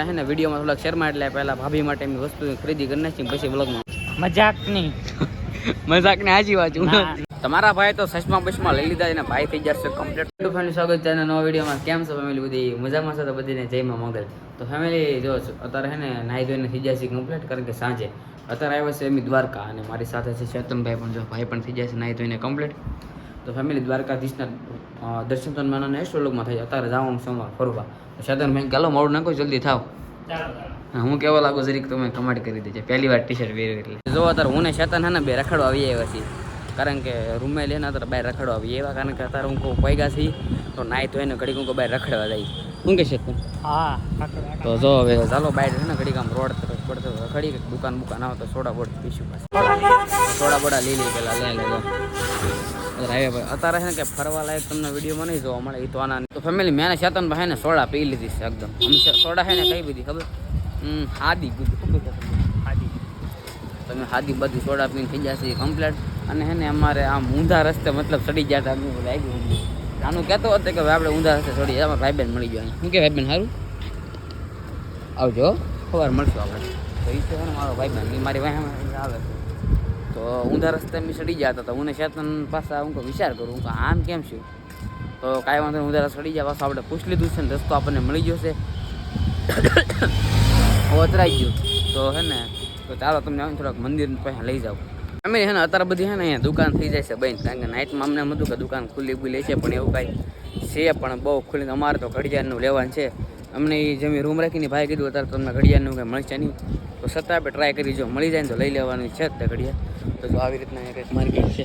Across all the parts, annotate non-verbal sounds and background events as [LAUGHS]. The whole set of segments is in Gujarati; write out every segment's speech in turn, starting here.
હે ને વિડીયોમાં થોડાક શેરમાં એટલે પહેલા ભાભી માટે એમની વસ્તુ ખરીદી કરી નાખી પછી વ્લોગમાં મજાક નહીં [LAUGHS] મજાક ને હાજી વાત તમારા ભાઈ તો સસમા બસમાં લઈ લીધા અને ભાઈ થઈ જશે કમ્પ્લીટ ફેમિલી સ્વાગત છે નવા વિડીયોમાં. કેમ છો ફેમિલી બધી? મજામાં છો તો બધીને જયમાં મોગલ. તો ફેમિલી જો અત્યારે હે ને નાહી ધોઈને થઈ જશે કમ્પ્લીટ કારણ કે સાંજે. અત્યારે આવ્યો છે એમની દ્વારકા અને મારી સાથે છે ચેતનભાઈ પણ. જો ભાઈ પણ થઈ જશે નાહી ધોઈને કમ્પ્લીટ તો ફેમિલી દ્વારકાધીશના દર્શન તો માના એસ્ટ્રોલોગમાં થાય અત્યારે જવાનું સોમવાર ફરવા. તો ચેતનભાઈ ગાલો મોડું નાખો જલ્દી થાવ. હું કેવો લાગુ જરીક તમે કમેન્ટ કરી દેજે. પહેલી વાર ટી શર્ટ પહેર્યું એટલે. જો અત્યારે હું ને શેતન હે ને બે રખડવા આવી આવ્યા છીએ. કારણ કે રૂમે લઈને અત્યારે બહાર રખડવા આવી એવા કારણ કે અત્યારે હું કહું પૈગા છીએ તો નાય તો એને ઘડીક હું બહાર રખડવા જાય. શું કે તું? હા તો જો હવે ચાલો બાય છે ને ઘડીક આમ રોડ તરફ પડતો રખડી દુકાન બુકાન આવે તો સોડા બોડ પીશું પાછું. સોડા બોડા લઈ લઈ પેલા લઈ લેજો પર અત્યારે છે ને કે ફરવા લાયક તમને વિડીયોમાં નહીં જોવા મળે એ તો આના તો ફેમિલી મેં શેતન ભાઈ ને સોડા પી લીધી છે એકદમ. અમે સોડા છે ને કઈ બધી ખબર? હમ હાદી હાદી. તમે હાદી બધી સોડા પીને થઈ જશે કમ્પ્લેટ અને હે ને અમારે આમ ઊંધા રસ્તે મતલબ ચડી ગયા હતા અમને લાગ્યું આનું કહેતો હતો કે આપણે ઊંધા રસ્તે ચડી જાય ભાઈ બેન મળી જાય શું કે ભાઈ બેન સારું? આવજો સવાર મળશું આપણે. તો એ છે મારો ભાઈ બહેન મારી વાહ આવે. તો ઊંધા રસ્તે મેં સડી ગયા હતા હું શેતન પાસે હું વિચાર કરું કહું, આમ કેમ છું? તો કાંઈ વાંધો ઊંધા રસ્તે સડી જાય પાછું આપણે પૂછ લીધું છે ને, રસ્તો આપણને મળી ગયો છે. [COUGHS] ઓતરાઈ ગયું. તો હે ને, તો ચાલો તમને આવીને થોડાક મંદિર પાસે લઈ જાઓ અમે હે ને અત્યારે બધી હે ને અહીંયા દુકાન થઈ જાય છે બંધ કારણ કે નાઇટમાં અમને એમ હતું કે દુકાન ખુલ્લી ખુલ્લી છે, પણ એવું કાંઈ છે, પણ બહુ ખુલ્લી અમારે તો ઘડિયાળનું લેવાનું છે. અમને એ જેમ રૂમ રાખીને ભાઈ કીધું, અત્યારે તમને ઘડિયાળનું કંઈ મળશે નહીં. તો છતાં આપણે ટ્રાય કરી જો મળી જાય ને તો લઈ લેવાની છે જ તે ઘડિયા તો જો આવી રીતના કંઈક માર્કેટ છે.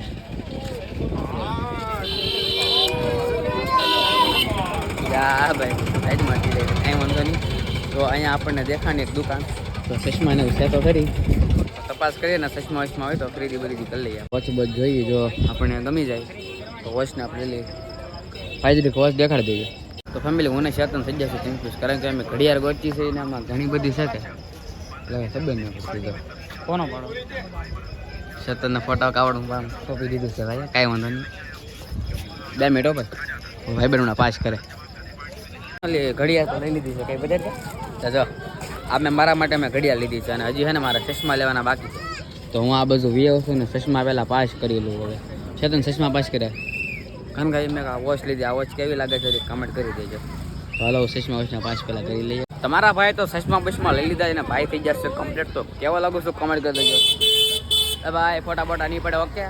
હા ભાઈ સાઈડમાંથી લઈને કાંઈ વાંધો નહીં. તો અહીંયા આપણને દેખાણી એક દુકાન. તો ચશ્માને છે તો કરી. તપાસ કરીએ ને ચશ્મા વચમાં હોય તો ખરીદી બરીદી કરી લઈએ. વોચ બચ જોઈએ, જો આપણને ગમી જાય, તો વોચને આપણે લઈ લઈએ. ફાયદરી વોચ દેખાડી દઈએ. તો ફેમિલી હું ને શેતન થઈ જશે કારણ કે અમે ઘડિયાળ ગોચી છે આમાં ઘણી બધી છે કે એટલે ખબર નહીં પડતી તો. કોનો પાડો? શેતનના ફોટા કાવડું આમ સોંપી દીધું છે ભાઈ કાંઈ વાંધો નહીં. બે મિનિટ હો ભાઈ. પાસ કરે. ઘડિયાળ તો લઈ લીધી છે કઈ બજાર જો આ મેં મારા માટે મેં ઘડિયાળ લીધી છે અને હજી છે ને મારા ચશ્મા લેવાના બાકી છે. તો હું આ બધું વી છું ને ચશ્મા પહેલાં પાસ કરી લઉં હવે. ચેતન ચશ્મા પાસ કર્યા? કારણ મેં આ વોચ લીધી આ વોચ કેવી લાગે છે કમેન્ટ કરી દેજો. હાલો ચશ્મા વોચના પાસ પહેલાં કરી લઈએ. તમારા ભાઈ તો સસમા બસમાં લઈ લીધા અને ભાઈ થઈ જશે કમ્પ્લીટ તો કેવા લાગુ છું કમેન્ટ કરી દેજો. એ ભાઈ ફોટા બોટા નહીં પડે ઓકે?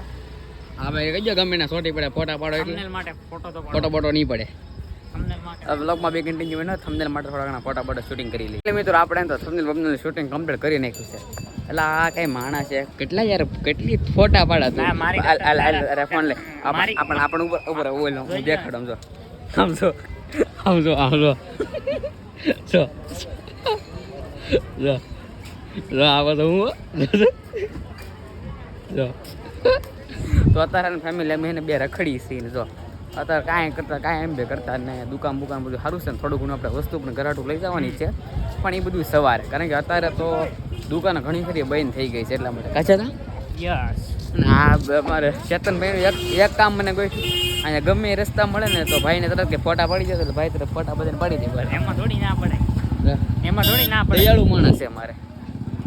હા ભાઈ કહીજો ગમે ના સોટી પડે ફોટા પાડો એટલે. માટે ફોટો તો ફોટો બોટો નહીં પડે. થંબનેલ માટે. બે કન્ટિન્યુ હોય ને થંબનેલ માટે થોડા ઘણા ફોટા ફોટા શૂટિંગ કરી લઈએ. મિત્રો આપણે તો થંબનેલ શૂટિંગ કમ્પ્લીટ કરી નાખ્યું છે. એટલે આ કઈ માણસ છે? કેટલા યાર કેટલી ફોટા પાડા તું? ના, મારી અરે ફોન લે. આપણે આપણે ઉપર ઉપર ઓલ હું દેખાડ સમજો સમજો સમજો સમજો જો જો જો આવો તો હું જો તો અત્યારે ફેમિલી અમે એને બે રખડી છીએ જો. અત્યારે કાંઈ કરતા કાંઈ એમ બે કરતા નહીં. દુકાન બુકાન બધું સારું છે ને થોડું ઘણું આપણે વસ્તુ પણ ઘરાટું લઈ જવાની છે. પણ એ બધું સવારે. કારણ કે અત્યારે તો દુકાન ઘણી ખરી બંધ થઈ ગઈ છે એટલા માટે. કાચા હતા યસ અને અમારે ચેતનભાઈનું એક એક કામ મને કોઈ અહીંયા ગમે રસ્તા મળે ને તો ભાઈને તરત કે ફોટા પાડી જશે તો ભાઈ તરફ ફોટા બધાને પાડી દે એમાં થોડી ના પડે એમાં થોડી ના પડે દયાળુ માણસ છે મારે.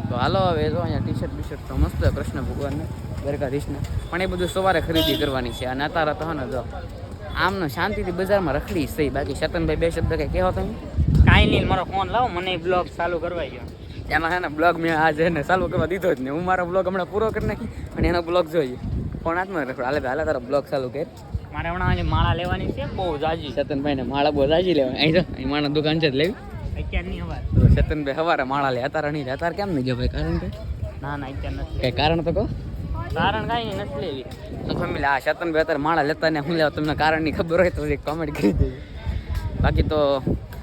તો હાલો હવે જો અહીંયા ટી શર્ટ બી શર્ટ તો મસ્ત કૃષ્ણ ભગવાનને દ્વારકાધીશને. પણ એ બધું સવારે ખરીદી કરવાની છે. અને અત્યારે તો ને જો આમનો શાંતિથી બજારમાં રખડી સહી બાકી શતનભાઈ બે શબ્દ કંઈ કહેવા તમે? કાંઈ નહીં મારો ફોન લાવો મને બ્લોગ ચાલુ કરવા ગયો એમાં હે ને બ્લોગ મેં આજે ને ચાલુ કરવા દીધો જ નહીં. હું મારો બ્લોગ હમણાં પૂરો કરી નાખી અને એનો બ્લોગ જોઈએ. ફોન હાથમાં રખડો હાલે હાલે તારો બ્લોગ ચાલુ કર. મારે હમણાં માળા લેવાની છે બહુ જાજી. ચેતનભાઈને માળા બહુ જાજી લેવા. અહીં જો અહીં માણા દુકાન છે જ લેવી. અત્યારની હવાર. સતનભાઈ હવારે માળા લે અત્યારે નહીં અત્યારે કેમ નહીં ગયો ભાઈ? કારણ કે? ના ના અત્યારે નથી કઈ કારણ તો કહો. કારણ કાંઈ નથી લેવી. તો ફેમિલી આ ચેતનભાઈ અત્યારે માળા લેતા ને હું લેવા તમને કારણની ખબર હોય તો કોમેન્ટ કરી દેજો. બાકી તો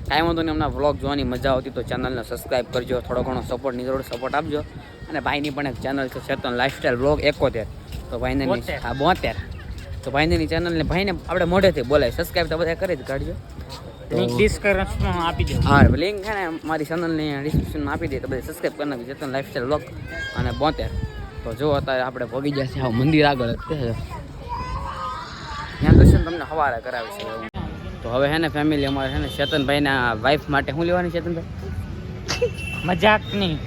કાંઈ વાંધો નહીં હમણાં વ્લોગ જોવાની મજા આવતી તો ચેનલને સબસ્ક્રાઈબ કરજો. થોડો ઘણો સપોર્ટની જરૂર સપોર્ટ આપજો. અને ભાઈની પણ એક ચેનલ છે ચેતન લાઇફસ્ટાઈલ વ્લોગ એકોતેર. તો ભાઈને ની-. હા બોતેર. તો ભાઈની ચેનલને ભાઈને આપણે મોઢેથી બોલાય. સબસ્ક્રાઈબ તો બધા કરી જ કાઢજો. લિંક ડિસ્ક્રિપ્શનમાં આપી દો હા લિંક છે ને મારી ચેનલની ડિસ્ક્રિપ્શનમાં આપી દે તો બધા સબસ્ક્રાઈબ કરી નાખી જતન લાઈફસ્ટાઈલ વ્લોગ અને બોતેર. તો જો અત્યારે આપણે ભોગી જશે હા મંદિર આગળ. જ છે ત્યાં દર્શન તમને સવારે કરાવીશ તો હવે હે ને ફેમિલી અમારે છે ને ચેતનભાઈના વાઈફ માટે શું લેવાની ચેતનભાઈ? મજાક નહીં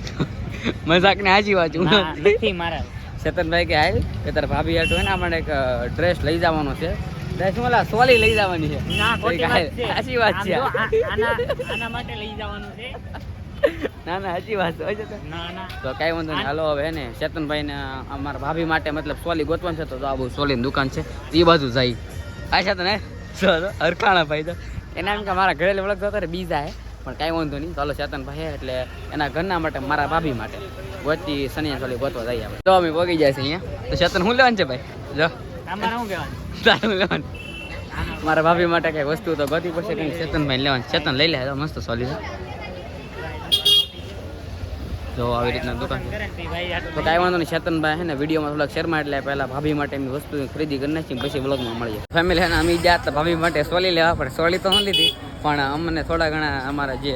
મજાક ને હાજી વાત નથી મારા. ચેતનભાઈ કે આય કે તાર ભાભી હાટું હોય ને આ માટે એક ડ્રેસ લઈ જવાનો છે. ડ્રેસ ઓલા સોલી લઈ જવાની છે. સાચી વાત છે. આમ જો, આ- આના આના માટે લઈ જવાનું છે. ના ના સાચી વાત હોય છે તો. કાંઈ વાંધો નહીં. હાલો હવે ને ચેતનભાઈ ને અમારા ભાભી માટે મતલબ સોલી ગોતવાનું છે તો આ બહુ સોલીની દુકાન છે એ બાજુ જાય. આ છે ને હરખાણા ભાઈ તો. એના એમ કે મારા ઘરે ઓળખ હતો બીજા હે. પણ કાંઈ વાંધો નહીં. ચાલો ચેતનભાઈ ભાઈ એટલે એના ઘરના માટે મારા ભાભી માટે. ગોતી સનિયા સોલી ગોતવા જઈએ આપણે. તો અમે પગી જાય છે અહીંયા. તો ચેતન શું લેવાનું છે ભાઈ? જો. તમારે શું કહેવાનું તારું લેવાનું. મારા ભાભી માટે કઈ વસ્તુ તો ગોતી પડશે કંઈ. ચેતનભાઈ લેવાનું. ચેતન લઈ લે તો મસ્ત સોલી છે. જો આવી રીતના દુકાન. તે કાંઈ વાંધો નહીં ચેતનભાઈ હે ને વિડીયોમાં થોડાક શેરમાં એટલે પહેલા ભાભી માટે એમની વસ્તુ ખરીદી કરી નાખી પછી બ્લોગમાં મળીએ. ફેમિલી છે ને અમે ગયા ભાભી માટે સોલી લેવા પડે. સોલી તો ન લીધી પણ અમને થોડા ઘણા અમારા જે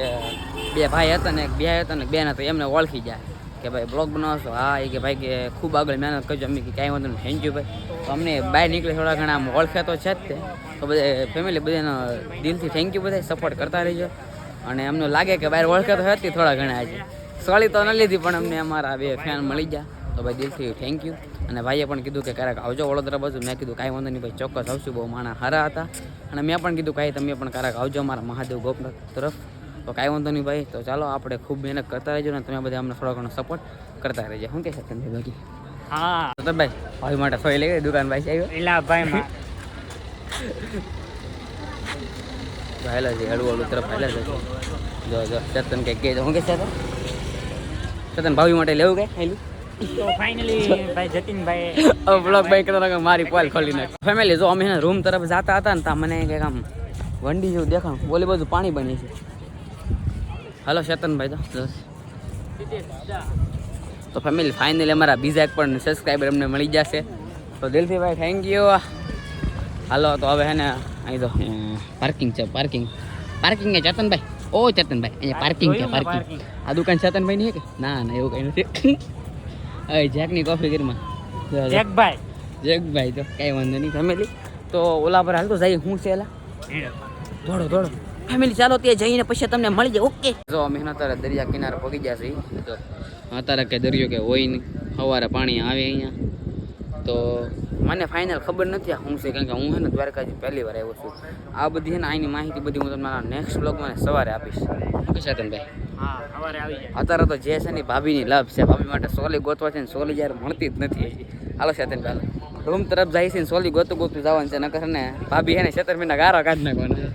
બે ભાઈ હતા ને એક બે હતા ને બેન હતા એમને ઓળખી જાય કે ભાઈ બ્લોગ બનાવશો? હા, એ કે ભાઈ કે ખૂબ આગળ મહેનત કરજો. અમે કે કાંઈ વાંધો નહીં. થેન્ક યુ ભાઈ. તો અમને બહાર નીકળે થોડા ઘણા આમ ઓળખ્યા છે જ તે. તો બધા ફેમિલી બધાનો દિલથી થેન્ક યુ બધા સપોર્ટ કરતા રહેજો. અને અમને લાગે કે બહાર ઓળખ્યા તો હતી થોડા ઘણા આજે. સોળી તો ન લીધી, પણ અમને અમારા બે ફેન મળી ગયા. તો ભાઈ દિલથી થેન્ક યુ અને ભાઈએ પણ કીધું કે ક્યારેક આવજો વડોદરા બાજુ. મેં કીધું કાંઈ વાંધો નહીં ભાઈ, ચોક્કસ આવશું. બહુ માણા હારા હતા. અને મેં પણ કીધું, કાંઈ તમે પણ ક્યારેક આવજો અમારા મહાદેવ ગોપનાથ તરફ. તો કાંઈ વાંધો નહીં ભાઈ. તો ચાલો આપણે ખૂબ મહેનત કરતા રહેજો ને તમે બધા અમને થોડો ઘણો સપોર્ટ કરતા રહેજો. શું કહે છે તમે બાકી? હા. તો ભાઈ ભાઈ માટે સોય લઈ દુકાન ભાઈ આવ્યો. એલા ભાઈ માં. છે હળવું હળવું તરફ હેલા છે. જો જો ચેતન કે કે શું કે છે ચેતન? ભાવી માટે લેવું [LAUGHS] કે હેલું તો ફાઇનલી ભાઈ જતીનભાઈ બ્લોગ ભાઈ કરતા મારી પોલ ખોલી નાખ. ફેમિલી જો અમે રૂમ તરફ જતા હતા ને ત્યાં મને કંઈક આમ વંડી જેવું દેખાણ. બોલી બધું પાણી બની છે. હાલો ચેતનભાઈ તો. તો ફેમિલી ફાઇનલી અમારા બીજા એક પણ સબસ્ક્રાઈબર અમને મળી જશે. તો દિલથી ભાઈ થેન્ક યુ હાલો તો હવે હે ને અહીં તો પાર્કિંગ છે પાર્કિંગ પાર્કિંગ છે ચેતનભાઈ? ઓ ચેતનભાઈ અહીંયા પાર્કિંગ છે પાર્કિંગ આ દુકાન ચેતનભાઈ ની કે? ના ના એવું કઈ નથી. હવે જેકની કોફી ગીરમાં જેકભાઈ જેકભાઈ તો કાંઈ વાંધો નહીં ફેમિલી તો ઓલા પર હાલ તો જઈએ હું છે એલા? દોડો દોડો. ફેમિલી ચાલો ત્યાં જઈને પછી તમને મળી જાય. ઓકે જો અમે અત્યારે દરિયા કિનારે પગી ગયા છીએ. તો અત્યારે કે દરિયો કે હોય નહીં સવારે પાણી આવે અહીંયા. તો મને ફાઇનલ ખબર નથી આ શું છે કારણ કે હું છે ને દ્વારકાજી પહેલી વાર આવ્યો છું. આ બધી છે ને આની માહિતી બધી હું તમને નેક્સ્ટ બ્લોગમાં સવારે આપીશ. આવી અત્યારે તો જે છે ને ભાભીની લાભ છે. ભાભી માટે સોલી ગોતવા છે ને સોલી જ્યારે મળતી જ નથી હાલો ચેતન પહેલા રૂમ તરફ જાય છે ને સોલી ગોતું ગોતું જવાનું છે. નકર ને ભાભી છે ને છેતરમીના ગારો કાઢ નાખવાના.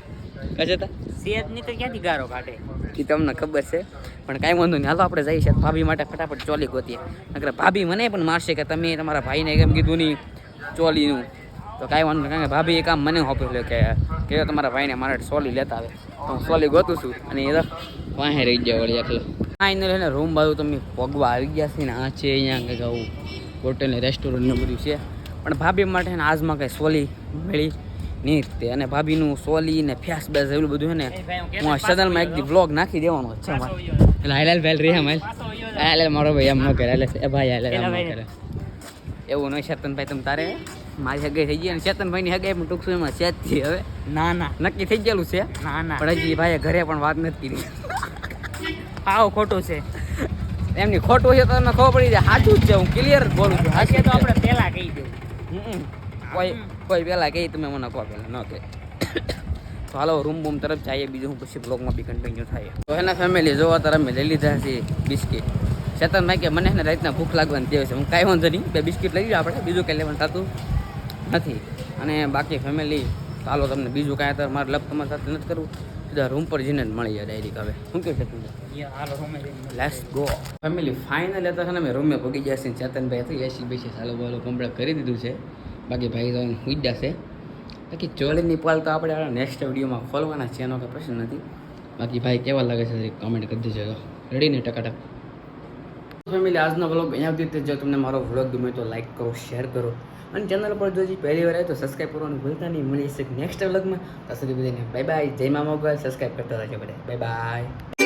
કશે તા ની તો ક્યાંથી ગારો કાઢે? એ તમને ખબર છે. પણ કાંઈ વાંધો નહીં. હાલો આપણે જઈએ છીએ. ભાભી માટે ફટાફટ ચોલી ગોતીએ. નકર ભાભી મને પણ મારશે કે તમે તમારા ભાઈને કેમ કીધું નહીં ચોલીનું. તો કાંઈ વાંધો નહીં. કારણ કે ભાભી એ કામ મને સોંપેલું કે કે તમારા ભાઈને મારે સોલી લેતા આવે. તો હું સોલી ગોતું છું અને એ તો વાહે રહી ગયા વળી એટલે ફાઇનલ એને રૂમ બાજુ તમે પગવા આવી ગયા છે ને આ છે અહીંયા કંઈક આવું હોટેલ ને રેસ્ટોરન્ટ ને બધું છે. પણ ભાભી માટે આજમાં કંઈ સોલી મળી નહીં તે અને ભાભીનું સોલી ને ફેસ બેસ એવું બધું છે ને હું ચેનલમાં એક દી વ્લોગ નાખી દેવાનો છે એટલે હાલ હાલ ભાઈ રે હાલ હાલ હાલ મારો ભાઈ એમ ન કરે એટલે એ ભાઈ હાલ એમ ન કરે. એવું નહીં ચેતનભાઈ તમે તારે? મારી હગાઈ થઈ ગઈ અને ચેતનભાઈની હગાઈ પણ ટૂંક સમયમાં છે જ છે હવે. ના ના. નક્કી થઈ ગયેલું છે? ના ના. પણ હજી ભાઈએ ઘરે પણ વાત નથી કરી. આવો ખોટું છે. એમની ખોટું છે તો તમને ખબર પડી જાય. સાચું જ છે હું ક્લિયર બોલું છું. હશે તો આપણે. કોઈ કોઈ પહેલાં કહી તમે મને કહો પહેલાં ન કહે. તો હાલો રૂમ બૂમ તરફ જઈએ બીજું હું પછી બ્લોગમાં બી કન્ટિન્યુ થાય. તો એના ફેમિલી જોવા તરફ મેં લઈ લીધા છે બિસ્કિટ. ચેતનભાઈ કે મને એને રાતના ભૂખ લાગવાની દેવ છે. હું કાંઈ વાંધો નહીં બે બિસ્કિટ લઈ લો આપણે બીજું કંઈ લેવાનું થતું નથી. અને બાકી ફેમિલી ચાલો તમને બીજું કાંઈ અત્યારે મારે લપ તમારી સાથે નથી કરવું. સીધા રૂમ પર જઈને મળી જાય ડાયરેક હવે. શું કહે જઈને લેટ્સ ગો ફેમિલી ફાઇનલ હતા ને મેં રૂમે પગી ગયા છે ચેતનભાઈ હતી એસી બેસી સાલો બાલો કમ્પ્લીટ કરી દીધું છે. બાકી ભાઈ તો જ જશે બાકી ચોલીની પાલ તો આપણે નેક્સ્ટ વિડીયોમાં ખોલવાના છે, એનો કોઈ પ્રશ્ન નથી. બાકી ભાઈ કેવા લાગે છે કમેન્ટ કરી દેજો. રેડી ને ટકાટક? ફેમિલી આજનો વ્લોગ અહીંયા સુધી જો તમને મારો વ્લોગ ગમે તો લાઈક કરો શેર કરો. અને ચેનલ પર જો પહેલી વાર આવે તો સબસ્ક્રાઈબ કરવાનું ભૂલતા નહીં. મળી શકે નેક્સ્ટ વ્લોગમાં ત્યાં સુધી બધાને બાય બાય જય મામા સબસ્ક્રાઈબ કરતા રહેજો બધા. Bye bye